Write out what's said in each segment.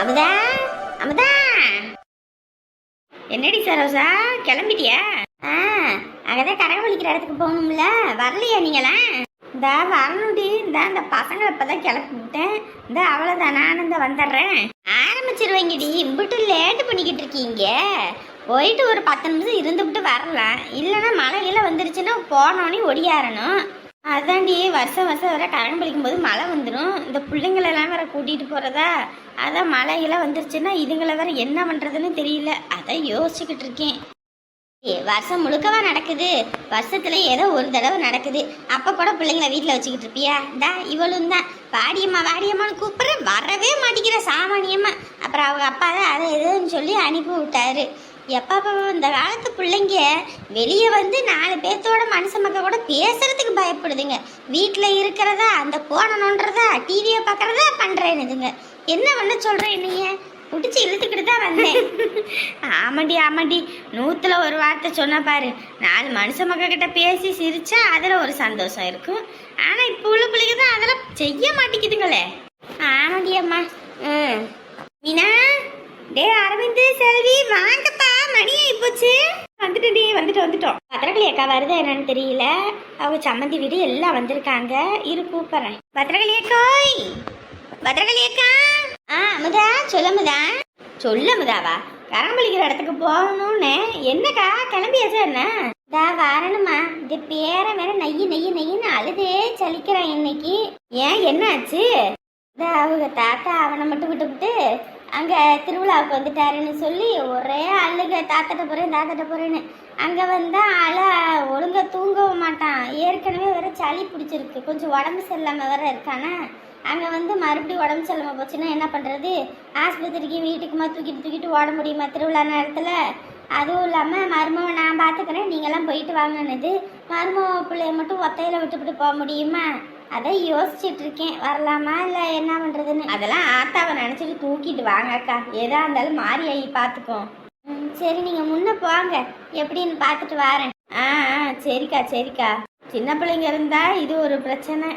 அமுதா அமுதா. என்னடி சரோசா கிளம்பிட்டியா? ஆ அங்கதான் கரகம் வலிக்கிற இடத்துக்கு போகணும்ல. வரலையா நீங்களாம் இந்த வரணுடி இந்த அந்த பசங்களை இப்பதான் கிளப்பி விட்டேன். இந்த அவ்வளோதான் நான் இந்த வந்துடுறேன். ஆரம்பிச்சிருவீங்கடி. இம்பிட்டு லேட்டு பண்ணிக்கிட்டு இருக்கீங்க. போயிட்டு ஒரு பத்து நிமிஷம் இருந்துவிட்டு வரலாம். இல்லைன்னா மழையில வந்துருச்சுன்னா போனோன்னே ஒடியாரணும் அதாண்டி வருஷம் வருஷம் வர கரண்ட் பிடிக்கும் போது மழை வந்துடும் இந்த பிள்ளைங்களெல்லாம் வேற கூட்டிகிட்டு போகிறதா அதான் மழையெல்லாம் வந்துருச்சுன்னா இதுங்களை வேற என்ன பண்ணுறதுன்னு தெரியல. அதான் யோசிச்சுக்கிட்டு இருக்கேன். வருஷம் முழுக்கவா நடக்குது? வருஷத்துல ஏதோ ஒரு தடவை நடக்குது. அப்ப கூட பிள்ளைங்கள வீட்டில் வச்சுக்கிட்டு இருப்பியா? இந்தா இவளும் தான். வாடியம்மா வாடியம்மான்னு கூப்பிட்ற வரவே மாட்டேங்கிற சாமானியம்மா. அப்புறம் அவங்க அப்பா தான் அதை எதுன்னு சொல்லி அனுப்பி விட்டாரு. எப்பா இந்த காலத்து பிள்ளைங்க வெளியே வந்து நாலு பேர்த்தோட மனுஷ மக்கள் கூட பேசுறதுக்கு பயப்படுதுங்க. வீட்டில் இருக்கிறதா அந்த போனை நோண்டுறதா டிவியை பார்க்கறதா பண்ணுறேன்னுதுங்க என்ன பண்ண சொல்கிறேன் என்னைய? பிடிச்சி இழுத்துக்கிட்டு தான் வந்தேன். ஆமாண்டி ஆமாண்டி. நூத்துல ஒரு வார்த்தை சொன்னா பாரு. நாலு மனுஷ மக்கள் கிட்ட பேசி சிரிச்சா அதுல ஒரு சந்தோஷம் இருக்கும். ஆனா இப்போ உள்ள பிள்ளைங்க தான் அதெல்லாம் செய்ய மாட்டேங்குதுங்களே. ஆமாண்டி அம்மா. ம். மீனா? டே அரவிந்த் செல்வி வாங்கப்பா. மணி ஆயிப்போச்சு வந்துட்டோடி வந்துட்டு வந்துட்டோம். பத்திரகாளி அக்கா வருதா என்னன்னு தெரியல. அவங்க சம்மந்தி வீடு எல்லாம் வந்திருக்காங்க. இரு கூப்பிடுறேன். பத்திரகாளி அக்காய் பத்திரகாளி அக்கா. ஆ அமுதா சொல்ல அமுதா. சொல்ல அமுதாவா. கரம்பளிக்கிற இடத்துக்கு போகணும்னு. என்னக்கா கிளம்பியாச்சா என்ன? இதா வரணுமா? இந்த பேர வேற நெய்யி நெய்யி நெய்யின்னு அழுதே சலிக்கிறான் இன்னைக்கு. ஏன் என்ன ஆச்சு? அவங்க தாத்தா அவனை மட்டும் விட்டுவிட்டு அங்கே திருவிழாவுக்கு வந்துட்டாருன்னு சொல்லி ஒரே அழுக தாத்தட்ட போகிறேன் தாத்தட்ட போகிறேன்னு அங்கே வந்தால் அழ ஒழுங்கா தூங்கவும் மாட்டான். ஏற்கனவே வேறு சளி பிடிச்சிருக்கு. கொஞ்சம் உடம்பு சரியில்லாமல் வேற இருக்கானா? அங்கே வந்து மறுபடியும் உடம்பு சரியில்லாமல் போச்சுன்னா என்ன பண்ணுறது ஆஸ்பத்திரிக்கு வீட்டுக்குமா தூக்கிட்டு தூக்கிட்டு ஓட முடியுமா திருவிழா நேரத்தில்? அதுவும் இல்லாம மருமவை நான் பாத்துக்கிறேன். நீங்கெல்லாம் போயிட்டு வாங்கினது மருமவ பிள்ளைய மட்டும் ஒத்தையில விட்டுவிட்டு போக முடியுமா? அதான் யோசிச்சுட்டு இருக்கேன். வரலாமா இல்லை என்ன பண்ணுறதுன்னு அதெல்லாம் ஆத்தாவை நினச்சிட்டு தூக்கிட்டு வாங்க அக்கா. எதா இருந்தாலும் மாறி ஆகி பார்த்துக்கோ ம், சரி நீங்கள் முன்ன போங்க. எப்படின்னு பார்த்துட்டு வரேன். ஆ ஆ சரிக்கா சரிக்கா. சின்ன பிள்ளைங்க இருந்தா இது ஒரு பிரச்சனை.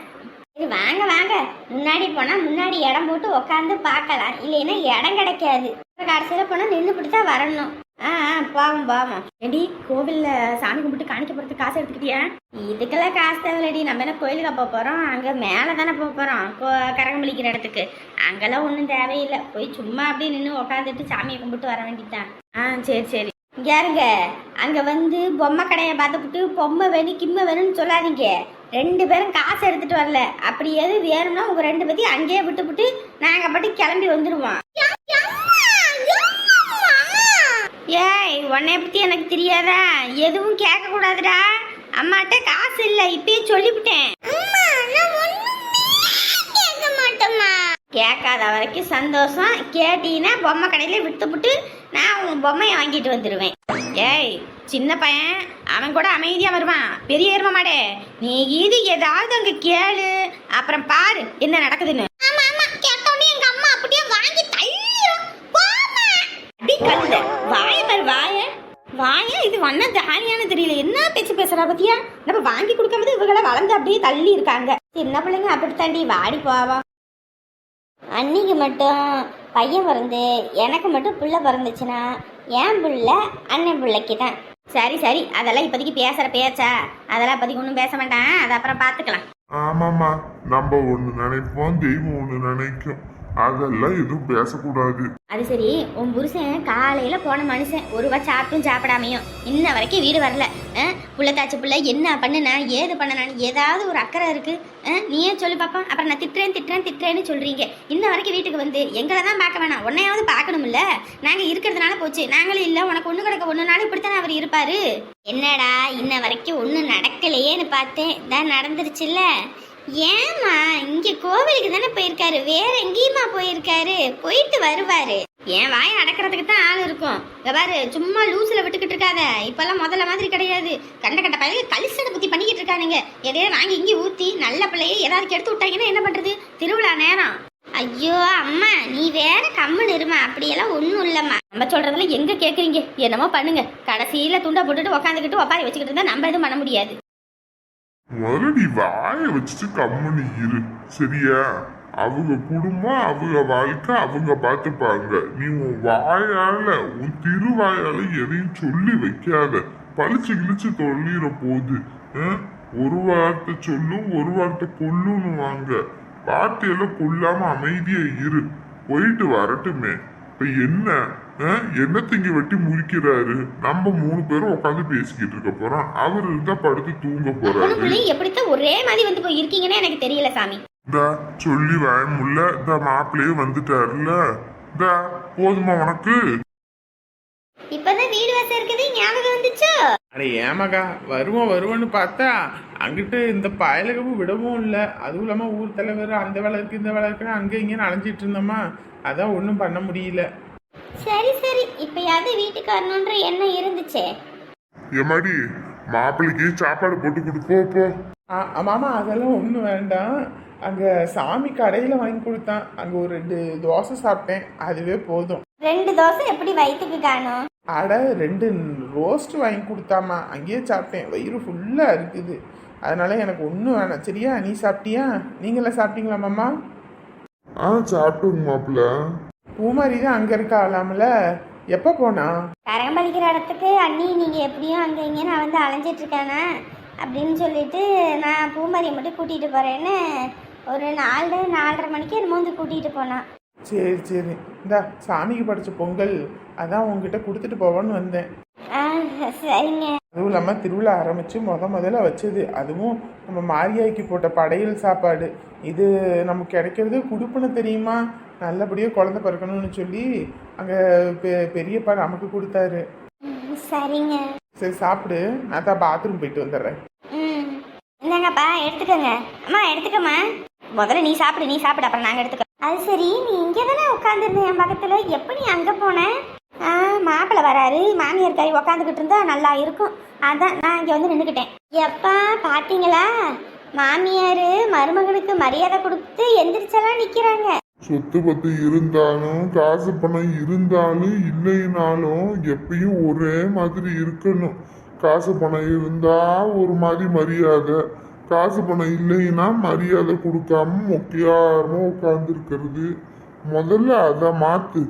சரி வாங்க வாங்க. முன்னாடி போனால் முன்னாடி இடம் போட்டு உக்காந்து பார்க்கலாம். இல்லைன்னா இடம் கிடைக்காது. கடைசியில் போனால் நின்று தான் வரணும். ஆ ஆ பாவம் பாவம். ஏடி கோவிலில் சாமி கும்பிட்டு காணிக்க போகிறதுக்கு காசு எடுத்துக்கிட்டியா? இதுக்கெல்லாம் காசு தேவையில்லடி. நம்ம என்ன கோயிலுக்கா போக போகிறோம் அங்கே மேலே தானே போக போகிறோம் கோ கரகம்பளிக்கிற இடத்துக்கு. அங்கெல்லாம் ஒன்றும் தேவையில்லை. போய் சும்மா அப்படியே நின்று உட்காந்துட்டு சாமியை கும்பிட்டு வர வேண்டியதுதான். ஆ சரி சரி. யாருங்க? அங்கே வந்து பொம்மை கடையை பார்த்துப்புட்டு பொம்மை வேணும் கிம்மை வேணும்னு சொல்லாதீங்க. ரெண்டு பேரும் காசு எடுத்துகிட்டு வரல. அப்படி எது வேணும்னா உங்கள் ரெண்டு பேத்தையும் அங்கேயே விட்டுப்புட்டு நாங்கள் பாட்டு கிளம்பி வந்துடுவோம் ஏய் உன்னை பத்தி எனக்கு தெரியாதா. எதுவும் கேட்க கூடாதுடா அம்மாட்ட காசு இல்ல இப்பயே சொல்லிவிட்டேன். கேட்காத வரைக்கும் சந்தோஷம். கேட்டீங்கன்னா பொம்மை கடையில விட்டுப்புட்டு நான் உன் பொம்மையை வாங்கிட்டு வந்துடுவேன் ஏய் சின்ன பையன் அவன் கூட அமைதியா வருவான். பெரிய எரும மாடே. நீ இது ஏதாவது அங்க கேளு. அப்புறம் பாரு என்ன நடக்குதுன்னு. வாய தானியான தெரியல. என்ன பேச்சு பேசுறா பத்தியா? நம்ம வாங்கி கொடுக்கும்போது இவங்கள வளர்ந்து அப்படியே தள்ளி இருக்காங்க. சின்ன பிள்ளைங்க அப்படி தாண்டி வாடி போவா. அன்னைக்கு மட்டும் பையன் பிறந்து எனக்கு மட்டும் பிள்ளை பிறந்துச்சுன்னா என் பிள்ளை அண்ணன் பிள்ளைக்கு தான் சரி சரி. அதெல்லாம் இப்போதைக்கு பேசுற பேச்சா? அதெல்லாம் இப்போதைக்கு ஒன்றும் பேச மாட்டான். அதை அப்புறம் பார்த்துக்கலாம். ஆமாம்மா. நம்ம ஒன்று நினைப்போம் தெய்வம் ஒன்று நினைக்கும். அதெல்லாம் எதுவும் பேசக்கூடாது. அது சரி உன் புருஷன் காலையில போன மனுஷன் ஒரு வா சாப்பிட்டும் சாப்பிடாமையும். இன்ன வரைக்கும் வீடு வரல. அஹ், புள்ளத்தாச்சி புள்ள என்ன பண்ணுனா ஏது பண்ணனான்னு ஏதாவது ஒரு அக்கறை இருக்கு. நீயே சொல்லி பாப்போம் அப்புறம் நான் திட்டுறேன் திட்டுறேன் திட்டுறேன்னு சொல்றீங்க. இன்ன வரைக்கும் வீட்டுக்கு வந்து எங்களை தான் பார்க்க வேணாம். உன்னையாவது பார்க்கணும்ல. நாங்க இருக்கிறதுனால போச்சு. நாங்களும் இல்ல உனக்கு ஒண்ணு கிடக்க ஒண்ணு நாள் இப்படித்தானே அவர் இருப்பாரு? என்னடா இன்ன வரைக்கும் ஒன்றும் நடக்கலையேன்னு பார்த்தேன். தான் நடந்துருச்சுல்ல. ஏம்மா இங்க கோவிலுக்கு தானே போயிருக்காரு. வேற எங்கேயுமா போயிருக்காரு? போயிட்டு வருவாரு. என் வாயை அடக்கிறதுக்கு தான் ஆள் இருக்கும். இங்க பாரு சும்மா லூஸ்ல விட்டுக்கிட்டு இருக்காத. இப்பெல்லாம் முதல்ல மாதிரி கிடையாது. கண்ட கண்ட பையன் கலிசடை புத்தி பண்ணிக்கிட்டு இருக்கானுங்க. எதையோ வாங்கி இங்கே ஊத்தி நல்ல பிள்ளையை ஏதாவது எடுத்து விட்டாங்கன்னா என்ன பண்றது? திருவிழா நேரம். ஐயோ அம்மா நீ வேற கம்முன்னு இருமா. அப்படியெல்லாம் ஒன்றும் இல்லம்மா. நம்ம சொல்றதுல எங்க கேக்குறீங்க? என்னமோ பண்ணுங்க. கடைசியில துண்டை போட்டுட்டு உக்காந்துக்கிட்டு ஒப்பாரி வச்சுக்கிட்டு இருந்தா நம்ம எதுவும் பண்ண முடியாது. முதல்ல நீ வாய வச்சுட்டு கம்முன்னு இரு. சரியா? அவங்க குடும்பம் அவங்க வாழ்க்கை அவங்க பார்த்துப்பாங்க. நீ உன் வாயால உன் திருவாயால எதையும் சொல்லி வைக்காத. பளிச்சு கிழிச்சு தொழிற போது ஒரு வார்த்தை சொல்லும் ஒரு வார்த்தை கொல்லுன்னு வாங்க. வார்த்தையெல்லாம் கொல்லாம அமைதியா இரு. போயிட்டு வரட்டுமே. இப்ப என்ன? அஹ்? என்னத்தை இங்க வெட்டி முறிக்கிறாரு நம்ம மூணு பேரும் உட்காந்து பேசிக்கிட்டு இருக்க போறோம். அவர் இருந்தா படுத்து தூங்க போறாரு. எப்படித்தான் ஒரே மாதிரி வந்து போய் இருக்கீங்கன்னு எனக்கு தெரியல சாமி. இந்த சொல்லி வாயமுல்ல இந்த மாப்பிள்ளையே வந்துட்டாருல இந்த போதுமா உனக்கு? இப்பதான் வீடு வாசல் இருக்குது ஞாபகம் வந்துச்சோ? அட ஏமாக்கா வருவோம் வருவோன்னு பார்த்தா அங்கிட்டு இந்த பயலகமும் விடவும் இல்லை. அதுவும் இல்லாமல் ஊர் தலைவர் அந்த வேலை இருக்கு இந்த வேலை இருக்குன்னு அங்கே இங்கேயும் அலைஞ்சிட்டு இருந்தோமா? அதான் ஒன்றும் பண்ண முடியல. சரி சரி. இப்பயாவது வீட்டுக்கு வரணுன்ற எண்ணம் இருந்துச்சே. எம்மாடி மாப்பிள்ளைக்கு சாப்பாடு போட்டு கொடுப்போ போ ஆ- ஆமாமா அதெல்லாம் ஒன்றும் வேண்டாம். அங்கே சாமி கடையில் வாங்கி கொடுத்தான். அங்கே ஒரு ரெண்டு தோசை சாப்பிட்டேன். அதுவே போதும். ரெண்டு தோசை எப்படி வயிற்றுக்கு காணும் அட ரெண்டு ரோஸ்ட் வாங்கி கொடுத்தாமா அங்கேயே சாப்பிட்டேன். வயிறு ஃபுல்லாக இருக்குது. அதனால எனக்கு ஒன்றும் வேணாம். சரியா நீ சாப்பிட்டியா? நீங்களாம் சாப்பிட்டீங்களா மாமா? ஆ சாப்பிட்டுங்க மாப்பிள்ள. பூமாரி தான் அங்கே இருக்காளாம்ல எப்போ போனா? கரகம்பளிக்கிற இடத்துக்கு அண்ணி நீங்க எப்படியும் அங்க நான் வந்து அலைஞ்சிட்டு இருக்கானே அப்படின்னு சொல்லிட்டு நான் பூமாரியை மட்டும் கூட்டிட்டு போறேன்னு ஒரு நாலு நாலரை மணிக்கு என்னமோ வந்து கூட்டிட்டு போனான். சரி சரி. இந்தா சாமிக்கு படிச்ச பொங்கல் அதான் உங்ககிட்ட கொடுத்துட்டு போவான்னு வந்தேன். ஆ, சரிங்க. அதுவும் இல்லாமல் திருவிழா ஆரம்பித்து முத முதல்ல வச்சது. அதுவும் நம்ம மாரியாய்க்கு போட்ட படையல் சாப்பாடு. இது நமக்கு கிடைக்கிறது குடுப்புன்னு தெரியுமா? நல்லபடியாக குழந்தை பிறக்கணும்னு சொல்லி அங்கே பெ பெரியப்பா நமக்கு கொடுத்தாரு. சரிங்க. சரி சாப்பிடு. நான் தான் பாத்ரூம் போயிட்டு வந்துடுறேன். ம். இந்தாங்கப்பா எடுத்துக்கோங்க. அம்மா எடுத்துக்கம்மா. முதல்ல நீ சாப்பிடு நீ சாப்பிடு அப்புறம் நாங்கள் எடுத்துக்கோ. அது சரி நீ இங்கே தானே உட்காந்துருந்த என் பக்கத்தில்? எப்போ நீ அங்கே போன? ஆ மாப்பிள்ளை வராரு. மாமியார் கறி உக்காந்துக்கிட்டு இருந்தா நல்லா இருக்கும். அதான் நான் இங்கே வந்து நின்றுக்கிட்டேன் எப்பா பார்த்தீங்களா மாமியார் மருமகனுக்கு மரியாதை கொடுத்து எந்திரிச்செல்லாம் நிற்கிறாங்க சொத்து பத்து இருந்தாலும் காசு பணம் இருந்தாலும் இல்லைனாலும் எப்பயும் ஒரே மாதிரி இருக்கணும். காசு பணம் இருந்தா ஒரு மாதிரி மரியாதை. காசு பணம் இல்லைன்னா மரியாதை கொடுக்காம முக்கியமாக உட்காந்துருக்கிறது முதல்ல அதை மாற்று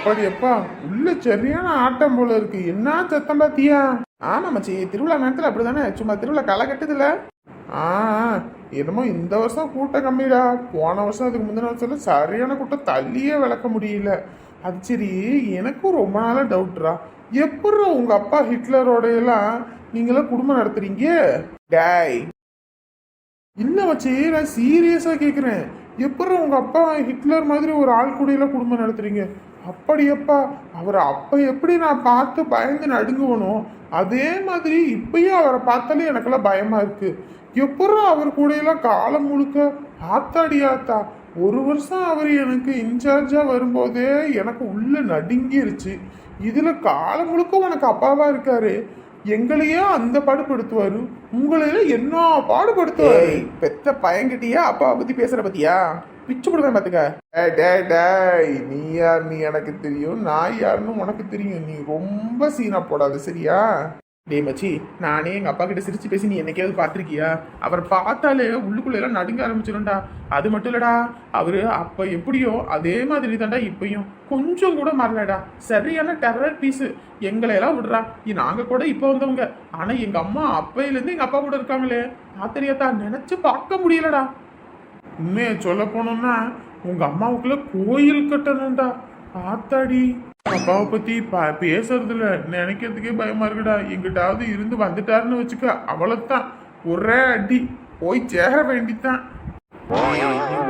அப்படியப்பா உள்ள சரியான ஆட்டம் போல இருக்கு. என்ன சத்தம் பாத்தியா? ஆமா மச்சி திருவிழா நேரத்துல அப்படிதானே? சும்மா திருவிழா களை கட்டுதுல? ஆ என்னமோ இந்த வருஷம் கூட்டம் கம்மிடா. போன வருஷம் அதுக்கு முந்தின வருஷம் சரியான கூட்டம் தள்ளியே விளக்க முடியல. அது சரி எனக்கும் ரொம்ப நாளா டவுட்ரா. எப்படி உங்க அப்பா ஹிட்லரோட எல்லாம் நீங்களாம் குடும்பம் நடத்துறீங்க? டேய். இல்ல மச்சி நான் சீரியஸா கேக்குறேன். எப்படி உங்க அப்பா ஹிட்லர் மாதிரி ஒரு ஆள் கூடையெல்லாம் குடும்பம் நடத்துறீங்க? அப்படியப்பா அவரை அப்போ எப்படி நான் பார்த்து பயந்து நடுங்குவனோ அதே மாதிரி இப்பயும் அவரை பார்த்தாலே எனக்கெல்லாம் பயமாக இருக்குது எப்பறம் அவர் கூடயெல்லாம் காலம் முழுக்க ஆத்தாடி ஆத்தா ஒரு வருஷம் அவர் எனக்கு இன்சார்ஜாக வரும்போதே எனக்கு உள்ளே நடுங்கிருச்சு. இதில் காலம் முழுக்க உனக்கு அப்பாவாக இருக்காரு. எங்களையே அந்த பாடுபடுத்துவார். உங்களையெல்லாம் என்ன பாடுபடுத்துவார்? பெத்த பயங்கிட்டியா அப்பாவை பற்றி பேசுகிற பத்தியா? பிச்சு போடுவேன் பாத்துக்க. டேய், டேய், டேய், நீ யார்? நீ எனக்கு தெரியும். நான் யாருன்னு உனக்கு தெரியும். நீ ரொம்ப சீனா போடாத சரியா? டேய் மச்சி நானே எங்க அப்பா கிட்ட சிரிச்சு பேசி நீ என்னைக்காவது பார்த்திருக்கியா? அவர் பார்த்தாலே உள்ளுக்குள்ள எல்லாம் நடுங்க ஆரம்பிச்சிடும்டா அது மட்டும் இல்லடா அவரு அப்ப எப்படியோ அதே மாதிரி தான்டா இப்பயும். கொஞ்சம் கூட மாறலடா. சரியான டெரர் பீஸ் எங்களை எல்லாம் விடுறா. இ- நாங்க கூட இப்ப வந்தவங்க. ஆனா எங்க அம்மா அப்பையில இருந்து எங்க அப்பா கூட இருக்காங்களே. ஆத்தரியாத்தா நினைச்சு பார்க்க முடியலடா. உண்மையை சொல்ல போனோம்னா உங்க அம்மாவுக்குள்ள கோயில் கட்டணும்டா. ஆத்தாடி. அப்பாவை பத்தி ப- பேசுறதுல நினைக்கிறதுக்கே பயமா இருக்குடா. எங்கிட்டாவது இருந்து வந்துட்டாருன்னு வச்சுக்க அவ்வளவுதான். ஒரே அடி. போய் சேர வேண்டித்தான்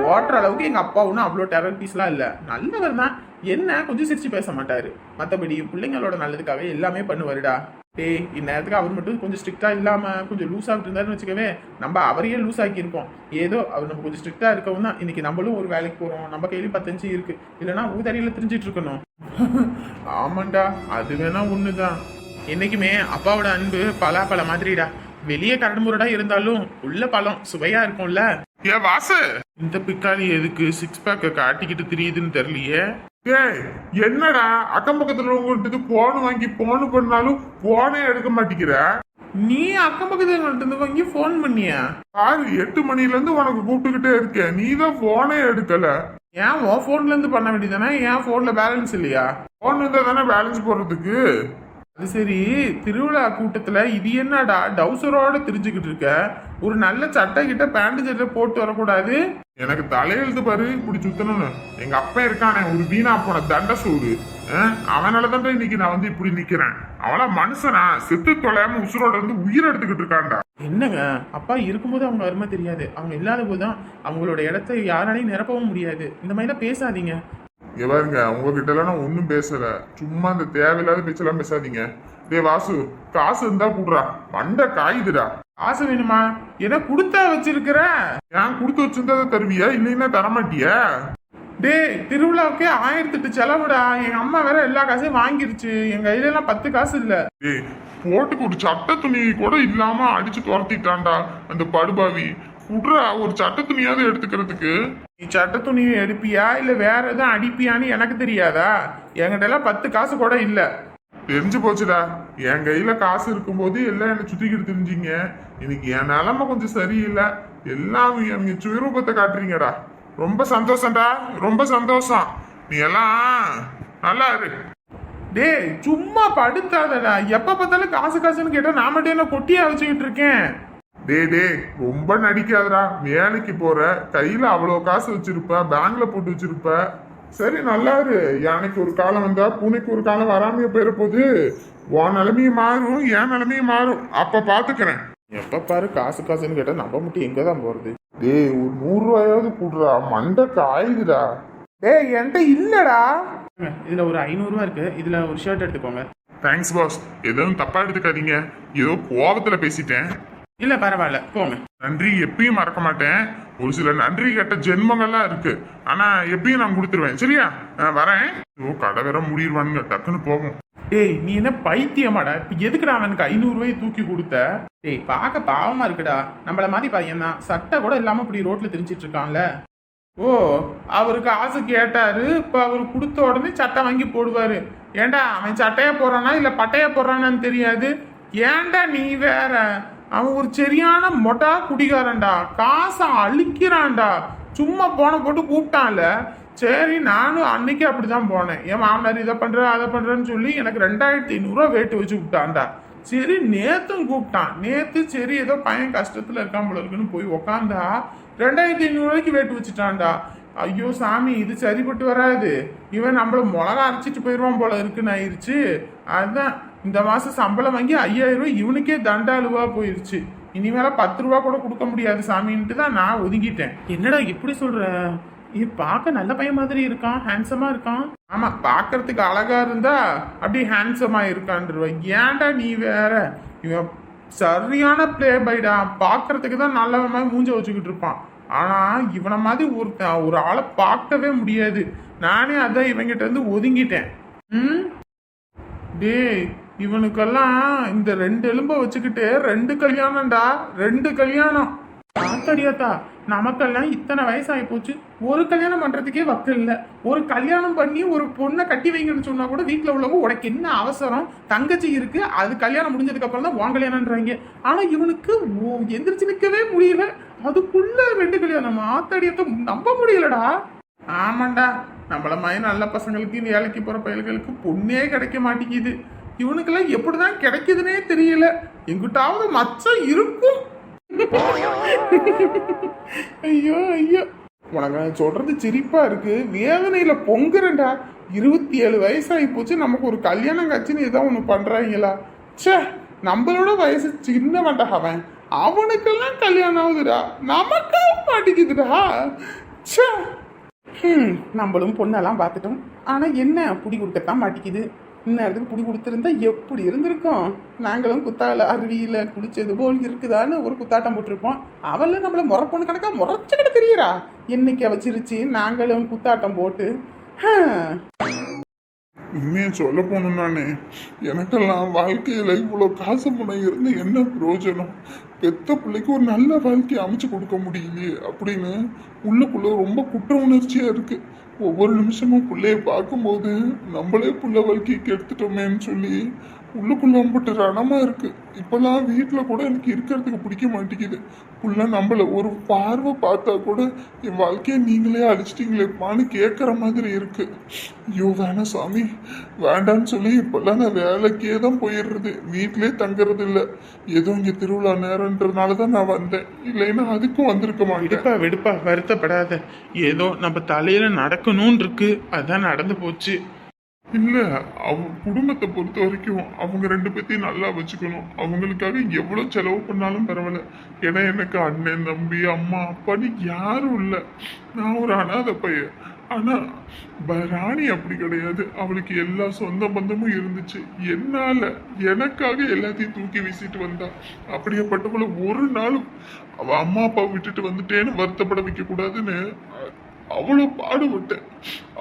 ஓட்டுற அளவுக்கு எங்க அப்பா ஒன்றும் அவ்வளோ டெரர் இல்லை. நல்லவர் தான். என்ன கொஞ்சம் சிரிச்சு பேச மாட்டாரு. மற்றபடி பிள்ளைங்களோட நல்லதுக்காக எல்லாமே பண்ணுவாருடா. டேய் இந்நேரத்துக்கு அவர் மட்டும் கொஞ்சம் ஸ்ட்ரிக்டா இல்லாம கொஞ்சம் லூஸ் ஆகிட்டு இருந்தாருன்னு வச்சுக்கவே நம்ம அவரையே லூஸ் ஆக்கியிருக்கோம். ஏதோ அவர் நம்ம கொஞ்சம் ஸ்ட்ரிக்டா இருக்கவும் தான் இன்னைக்கு நம்மளும் ஒரு வேலைக்கு போறோம். நம்ம கையில பத்தஞ்சு இருக்கு. இல்லைன்னா ஊதாரியில தெரிஞ்சிட்டு இருக்கணும். ஆமாண்டா அது வேணா ஒண்ணுதான். என்னைக்குமே அப்பாவோட அன்பு பலா பல மாதிரிடா. வெளியே கடம்புரடா இருந்தாலும் உள்ள பழம் சுவையா இருக்கும்ல. ஏ வாசு! இந்த பிக்காளி எதுக்கு சிக்ஸ் பேக்கை காட்டிக்கிட்டு தெரியுதுன்னு தெரியலையே. டேய் என்னடா? அக்கம் பக்கத்துல உங்கள்கிட்ட போன் வாங்கி போன் பண்ணாலும் போனே எடுக்க மாட்டேங்கிற? நீ அக்கம் பக்கத்துல இருந்து வாங்கி ஃபோன் பண்ணியா? பாரு எட்டு மணில இருந்து உனக்கு கூப்பிட்டுக்கிட்டே இருக்கேன். நீ தான் போனே எடுக்கல. ஏன் உன் ஃபோன்ல இருந்து பண்ண வேண்டியதானே என் ஃபோன்ல பேலன்ஸ் இல்லையா? போன் இருந்தா தானே பேலன்ஸ் போடுறதுக்கு? அது சரி திருவிழா கூட்டத்தில் இது என்னடா டவுசரோட திரிஞ்சுக்கிட்டு இருக்க? ஒரு நல்ல சட்டை கிட்ட பேண்ட் சட்டை போட்டு வரக்கூடாது? எனக்கு தலையெழுத்து பாரு இப்படி சுத்தணும்னு. எங்க அப்பா இருக்கானே ஒரு வீணா போன தண்ட சூடு. அவனால தான் இன்னைக்கு நான் வந்து இப்படி நிக்கிறேன். அவனா மனுஷனா செத்து தொலையாம உசுரோட இருந்து உயிர் எடுத்துக்கிட்டு இருக்கான்டா. என்னங்க அப்பா இருக்கும்போது அவங்க அருமை தெரியாது. அவங்க இல்லாத போதுதான் அவங்களோட இடத்த யாராலையும் நிரப்பவும் முடியாது. இந்த மாதிரிலாம் பேசாதீங்க. எவாருங்க பாருங்க உங்ககிட்ட எல்லாம் நான் ஒன்றும் பேசல. சும்மா அந்த தேவையில்லாத பேச்செல்லாம் பேசாதீங்க. டேய் வாசு காசு இருந்தா கூடுறா. மண்டை காயுதுடா. காசு வேணுமா? ஏதோ கொடுத்தா வச்சிருக்கிறேன் நான் கொடுத்து வச்சிருந்தா அதை தருவியா? இல்லைன்னா தரமாட்டியா? டேய் திருவிழாவுக்கே ஆயிரத்தெட்டு செலவுடா. எங்க அம்மா வேற எல்லா காசையும் வாங்கிருச்சு. எங்க கையில எல்லாம் பத்து காசு இல்ல. டேய் போட்டுக்கு ஒரு சட்டை துணி கூட இல்லாம அடிச்சு துரத்திட்டான்டா அந்த படுபாவி. விட்றா ஒரு சட்டை துணியாவது எடுத்துக்கிறதுக்கு. நீ சட்டை துணியை எடுப்பியா? இல்ல வேற எதுவும் அடிப்பியான்னு எனக்கு தெரியாதா? என்கிட்ட எல்லாம் பத்து காசு கூட இல்ல. தெரிஞ்சு போச்சுடா. என் கையில காசு இருக்கும்போது எல்லாம் என்னை சுத்திக்கிட்டு தெரிஞ்சீங்க. இன்னைக்கு என் நிலைமை கொஞ்சம் சரியில்லை. எல்லாம் அவங்க சுயரூபத்தை காட்டுறீங்கடா. ரொம்ப சந்தோஷம்டா. ரொம்ப சந்தோஷம். நீ எல்லாம் நல்லா இரு. டேய் சும்மா படுத்தாதடா. எப்ப பார்த்தாலும் காசு காசுன்னு கேட்டா நான் மட்டும் என்ன கொட்டியா வச்சுக்கிட்டு இருக்கேன். டேய் டேய் ரொம்ப நடிக்காதடா. வேலைக்கு போற? கையில அவ்வளோ காசு வச்சிருப்ப பேங்க்ல போட்டு வச்சிருப்ப. சரி நல்லா இரு யானைக்கு ஒரு காலம் வந்தா பூனைக்கு ஒரு காலம் வராமையே போயிட போகுது உன் நிலைமையும் மாறும் என் நிலைமையும் மாறும். அப்ப பாத்துக்கிறேன். எப்ப பாரு காசு காசுன்னு கேட்டா நம்ம மட்டும் எங்க தான் போறது. டேய் ஒரு நூறு ரூபாயாவது கூடுறா. மண்டை காயுதுடா. டேய் என்கிட்ட இல்லடா. இதுல ஒரு ஐநூறு ரூபா இருக்கு. இதுல ஒரு ஷர்ட் எடுத்துக்கோங்க. தேங்க்ஸ் பாஸ் எதுவும் தப்பா எடுத்துக்காதீங்க. ஏதோ கோவத்துல பேசிட்டேன். இல்ல பரவாயில்ல. போங்க. நன்றி எப்பயும் மறக்க மாட்டேன். ஒரு சில நன்றி கெட்ட ஜென்மங்கள்லாம் இருக்கு. ஆனா எப்பயும் நான் கொடுத்துருவேன். சரியா? நான் வரேன். ஓ கடை வேற முடிடுவானுங்க டக்குன்னு போகும் டேய் நீ என்ன பைத்தியமாடா? இப்ப எதுக்குடா அவனுக்கு ஐநூறு ரூபாய் தூக்கி கொடுத்த? டேய் பார்க்க பாவமா இருக்குடா. நம்மள மாதிரி பையன் தான். சட்டை கூட இல்லாம இப்படி ரோட்ல திரிச்சிட்டு இருக்கான்ல. ஓ அவருக்கு ஆசை கேட்டாரு. இப்ப அவர் கொடுத்த உடனே சட்டை வாங்கி போடுவாரு. ஏன்டா அவன் சட்டையா போடுறானா இல்ல பட்டையா போடுறானான்னு தெரியாது? ஏன்டா நீ வேற? அவன் ஒரு சரியான மொட்டா குடிகாரன்டா. காசை அழிக்கிறான்டா. சும்மா போன போட்டு கூப்பிட்டான்ல. சரி நானும் அன்னைக்கு அப்படிதான் போனேன். என் மாமனார் இதை பண்ற அதை பண்றேன்னு சொல்லி எனக்கு ரெண்டாயிரத்தி ஐநூறுரூவா வேட்டு வச்சு விட்டான்டா. சரி நேத்தும் கூப்பிட்டான். நேத்து சரி ஏதோ பையன் கஷ்டத்துல இருக்கான் போல இருக்குன்னு போய் உக்காந்தா ரெண்டாயிரத்தி ஐநூறுரூவாய்க்கு வேட்டு வச்சுட்டான்டா. ஐயோ சாமி இது சரிப்பட்டு வராது. இவன் நம்மள மிளகா அரைச்சிட்டு போயிடுவான் போல இருக்குன்னு ஆயிடுச்சு அதுதான் இந்த மாதம் சம்பளம் வாங்கி ஐயாயிரம் ரூபாய் இவனுக்கே தண்டாளுவா போயிருச்சு. இனிமேல பத்து ரூபா கூட கொடுக்க முடியாது சாமின்ட்டு தான் நான் ஒதுங்கிட்டேன். என்னடா இப்படி சொல்ற? இது பார்க்க நல்ல பையன் மாதிரி இருக்கான் ஹேண்ட்ஸமா இருக்கான். ஆமா பார்க்கறதுக்கு அழகா இருந்தா அப்படி ஹேண்ட்ஸமா இருக்கான்ருவ ஏன்டா நீ வேற? இவன் சரியான பிளே பைடா பார்க்கறதுக்கு தான் நல்லவன் மாதிரி மூஞ்ச வச்சுக்கிட்டு இருப்பான். ஆனா இவனை மாதிரி ஒருத்தன் ஒரு ஆளை பார்க்கவே முடியாது. நானே அதான் இவங்கிட்ட இருந்து ஒதுங்கிட்டேன். ம்? டேய் இவனுக்கெல்லாம் இந்த ரெண்டு எலும்ப வச்சுக்கிட்டு ரெண்டு கல்யாணம்டா ரெண்டு கல்யாணம். ஆத்தடியாத்தா நமக்கெல்லாம் இத்தனை வயசாகி போச்சு. ஒரு கல்யாணம் பண்றதுக்கே வக்கு இல்லை. ஒரு கல்யாணம் பண்ணி ஒரு பொண்ணை கட்டி வைங்கன்னு சொன்னா கூட வீட்டில் உள்ளவங்க உனக்கு என்ன அவசரம்? தங்கச்சி இருக்கு அது கல்யாணம் முடிஞ்சதுக்கு அப்புறம் தான் உன் கல்யாணம்ன்றாங்க. ஆனா இவனுக்கு ஓ- எந்திரிச்சு நிற்கவே முடியல. அதுக்குள்ள ரெண்டு கல்யாணம். ஆத்தடியத்தை நம்ப முடியலடா. ஆமாண்டா. நம்மள மாதிரி நல்ல பசங்களுக்கு வேலைக்கு போற பயல்களுக்கு பொண்ணே கிடைக்க மாட்டேங்குது. இவனுக்கெல்லாம் எப்படிதான் கிடைக்குதுன்னே தெரியல. எங்கிட்டாவது மச்சம் இருக்கும். ஐயோ ஐயோ. உனக்கு சொல்றது சிரிப்பா இருக்கு. வேதனையில பொங்குறேன்டா. இருபத்தி ஏழு வயசாகி போச்சு. நமக்கு ஒரு கல்யாணம் கட்சின்னு ஏதோ ஒன்று பண்றாங்களா? ச்சே நம்மளோட வயசு சின்னவன்டா அவன். அவனுக்கெல்லாம் கல்யாணம் ஆகுதுடா. நமக்கும் மாட்டிக்குதுடா. சே நம்மளும் பொண்ணெல்லாம் பார்த்துட்டோம். ஆனால் என்ன புடி கொடுக்கத்தான் மாட்டிக்குது. இந்நேரத்துக்கு பிடி கொடுத்துருந்தா எப்படி இருந்திருக்கும்? நாங்களும் குத்தாவில் அருவியில் குளிச்சது போல் இருக்குதான்னு ஒரு குத்தாட்டம் போட்டிருப்போம். அவள நம்மளை முறப்பொண்ணு கணக்காக கணக்கா முறைச்சுக்கிட்டு தெரியறா. என்னைக்கு அவ சிரிச்சு நாங்களும் குத்தாட்டம் போட்டு ஹம். உண்மையை சொல்ல போனோம்னானே எனக்கெல்லாம் வாழ்க்கையில இவ்வளோ காசு பணம் இருந்து என்ன பிரயோஜனம்? பெத்த பிள்ளைக்கு ஒரு நல்ல வாழ்க்கையை அமைச்சு கொடுக்க முடியலையே அப்படின்னு உள்ளுக்குள்ளே ரொம்ப குற்ற உணர்ச்சியாக இருக்கு. ஒவ்வொரு நிமிஷமும் பிள்ளைய பார்க்கும்போது நம்மளே புள்ள வாழ்க்கையை கெடுத்துட்டோமேன்னு சொல்லி உள்ளுக்குள்ள அம்பிட்டு ரணமாக இருக்குது இப்போல்லாம் வீட்டில் கூட எனக்கு இருக்கிறதுக்கு பிடிக்க மாட்டேங்குது. புள்ள நம்மளை ஒரு பார்வை பார்த்தா கூட என் வாழ்க்கையை நீங்களே அழிச்சிட்டிங்களேப்பான்னு கேட்குற மாதிரி இருக்குது ஐயோ வேணாம் சாமி. வேண்டான்னு சொல்லி இப்போல்லாம் நான் வேலைக்கே தான் போயிடுறது. வீட்டிலே தங்குறது இல்லை. ஏதோ இங்கே திருவிழா நேரன்றதுனால தான் நான் வந்தேன். இல்லைன்னா அதுக்கும் வந்திருக்க மாட்டேன். விடுப்பா விடுப்பா. வருத்தப்படாத. ஏதோ நம்ம தலையில் நடக்கணும்னு இருக்குது அதான் நடந்து போச்சு. இல்லை அவங்க குடும்பத்தை பொறுத்த வரைக்கும் அவங்க ரெண்டு பேத்தையும் நல்லா வச்சுக்கணும். அவங்களுக்காக எவ்வளோ செலவு பண்ணாலும் பரவாயில்ல. ஏன்னா எனக்கு அண்ணன் தம்பி அம்மா அப்பான்னு யாரும் இல்லை. நான் ஒரு அனாதை பையன். ஆனால் ராணி அப்படி கிடையாது. அவளுக்கு எல்லா சொந்த பந்தமும் இருந்துச்சு. என்னால் எனக்காக எல்லாத்தையும் தூக்கி வீசிட்டு வந்தா. அப்படியேப்பட்டவள ஒரு நாளும் அவள் அம்மா அப்பா விட்டுட்டு வந்துட்டேன்னு வருத்தப்பட வைக்கக்கூடாதுன்னு அவ்வளோ பாடுபட்டேன்.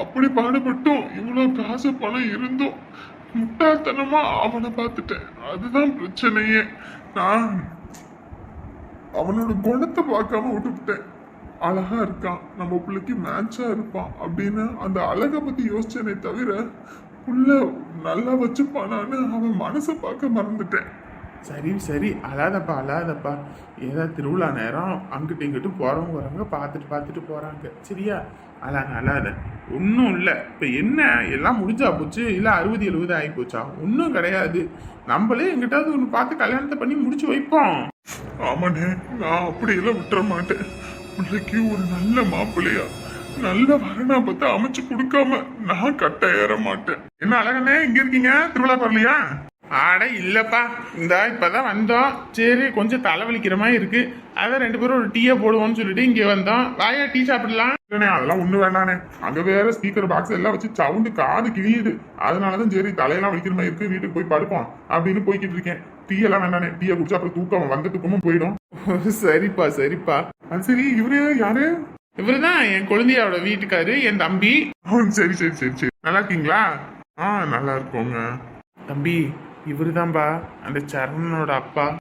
அப்படி பாடுபட்டும். இவ்வளோ காசு பணம் இருந்தும் முட்டாள்தனமா அவனை பார்த்துட்டேன். அதுதான் பிரச்சனையே. நான் அவனோட குணத்தை பார்க்காம விட்டுவிட்டேன் அழகா இருக்கான். நம்ம பிள்ளைக்கு மேட்சா இருப்பான் அப்படின்னு அந்த அழகை பத்தி யோசிச்சனே தவிர புள்ள நல்லா வச்சுப்பானான்னு அவன் மனசை பார்க்க மறந்துட்டேன். சரி சரி அழாதப்பா அழாதப்பா. ஏதோ திருவிழா நேரம் அங்கிட்டு இங்கிட்டு போறவங்க வரவங்க பார்த்துட்டு பார்த்துட்டு போறாங்க. சரியா? அழாத அழாத. ஒன்றும் இல்லை. இப்போ என்ன? எல்லாம் முடிஞ்சா போச்சு. இல்லை அறுபது எழுபது ஆகி போச்சா? ஒன்றும் கிடையாது. நம்மளே எங்கிட்டாவது ஒன்று பார்த்து கல்யாணத்தை பண்ணி முடிச்சு வைப்போம். ஆமாண்ணே நான் அப்படியெல்லாம் விட்டுற மாட்டேன். பிள்ளைக்கு ஒரு நல்ல மாப்பிள்ளையா நல்ல வரனா பார்த்து அமைச்சு கொடுக்காம நான் கட்ட ஏற மாட்டேன். என்ன அழகண்ணே இங்க இருக்கீங்க? திருவிழா வரலையா? ஆட இல்லப்பா. இந்த இப்பதான் வந்தோம். சரி கொஞ்சம் தலைவலிக்கிற மாதிரி இருக்கு. அதான் ரெண்டு பேரும் ஒரு டீயை போடுவோம்னு சொல்லிட்டு இங்க வந்தோம். வாயா டீ சாப்பிடலாம். இல்லைண்ணே அதெல்லாம் ஒண்ணு வேண்டானே அங்க வேற ஸ்பீக்கர் பாக்ஸ் எல்லாம் வச்சு சவுண்டு காது கிழியுது. அதனாலதான் சரி தலையெல்லாம் வலிக்கிற மாதிரி இருக்கு. வீட்டுக்கு போய் படுப்போம் அப்படின்னு போய்கிட்டு இருக்கேன். டீ எல்லாம் வேண்டானே டீயை குடிச்சா அப்புறம் தூக்கம் வந்த தூக்கமும் போயிடும் சரிப்பா சரிப்பா. அது சரி இவரு யாரு? இவருதான் என் குழந்தையோட வீட்டுக்காரு என் தம்பி. சரி சரி சரி சரி. நல்லா இருக்கீங்களா? ஆ நல்லா இருக்கோங்க. தம்பி இவருதான்பா அந்த சரணனோட அப்பா.